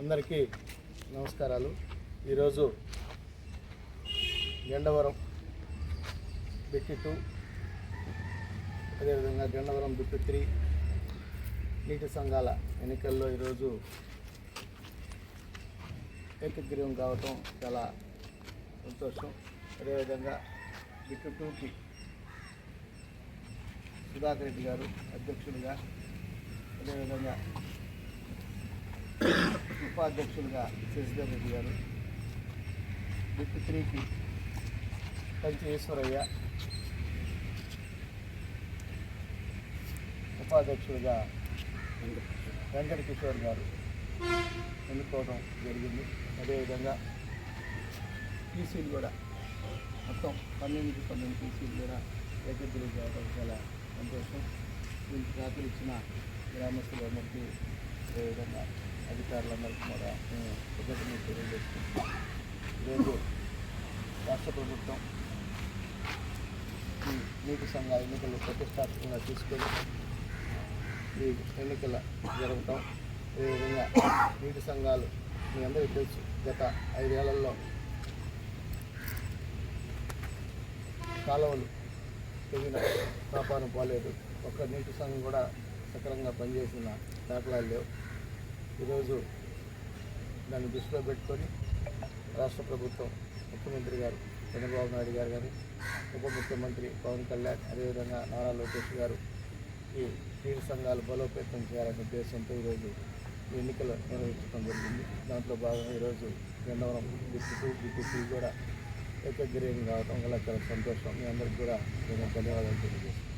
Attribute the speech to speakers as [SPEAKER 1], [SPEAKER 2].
[SPEAKER 1] అందరికీ నమస్కారాలు. ఈరోజు గండవరం బిట్టి టూ అదేవిధంగా గండవరం బిట్టి త్రీ నీటి సంఘాల ఎన్నికల్లో ఈరోజు ఏకగ్రీవం కావటం చాలా సంతోషం. అదేవిధంగా బిట్టు టూకి సుధాకర్ రెడ్డి గారు అధ్యక్షుడిగా అదేవిధంగా ఉపాధ్యక్షులుగా శశిధర్ రెడ్డి గారు డిప్యూ త్రీకి కంచి ఈశ్వరయ్య ఉపాధ్యక్షులుగా వెంకటకిషోర్ గారు ఎన్నుకోవడం జరిగింది. అదేవిధంగా పీసీలు కూడా మొత్తం పన్నెండు పన్నెండు పీసీలు కూడా ఏకగ్రీవం కావడం చాలా సంతోషం. దీనికి రాత్రి ఇచ్చిన గ్రామస్తులందరికీ అదేవిధంగా అధికారులందరికీ కూడా మేము కృతజ్ఞతలు తెలియజేస్తున్నాం ఈరోజు రాష్ట్ర ప్రభుత్వం ఈ నీటి సంఘాల ఎన్నికలు ప్రతిష్టాత్మకంగా తీసుకొని ఈ ఎన్నికల జరగటం అదేవిధంగా నీటి సంఘాలు మీ అందరికీ తెలుసు. గత ఐదేళ్ళలో కాలువలు తెగిన పాపాను పోలేదు. ఒక్క నీటి సంఘం కూడా సక్రమంగా పనిచేసిన దాఖలాలు లేవు. ఈరోజు దాన్ని దృష్టిలో పెట్టుకొని రాష్ట్ర ప్రభుత్వం ముఖ్యమంత్రి గారు చంద్రబాబు నాయుడు గారు కానీ ఉప ముఖ్యమంత్రి పవన్ కళ్యాణ్ అదేవిధంగా నారా లోకేష్ గారు ఈ క్రీడ సంఘాలు బలోపేతం చేయాలనే ఉద్దేశంతో ఈరోజు ఈ ఎన్నికలు నిర్వహించడం జరిగింది. దాంట్లో భాగంగా ఈరోజు గండవరం డిప్యూ బిట్టు కూడా ఏకగ్రీవం కావడం వల్ల చాలా సంతోషం. మీ అందరికీ కూడా నేను ధన్యవాదాలు తెలియజేస్తాను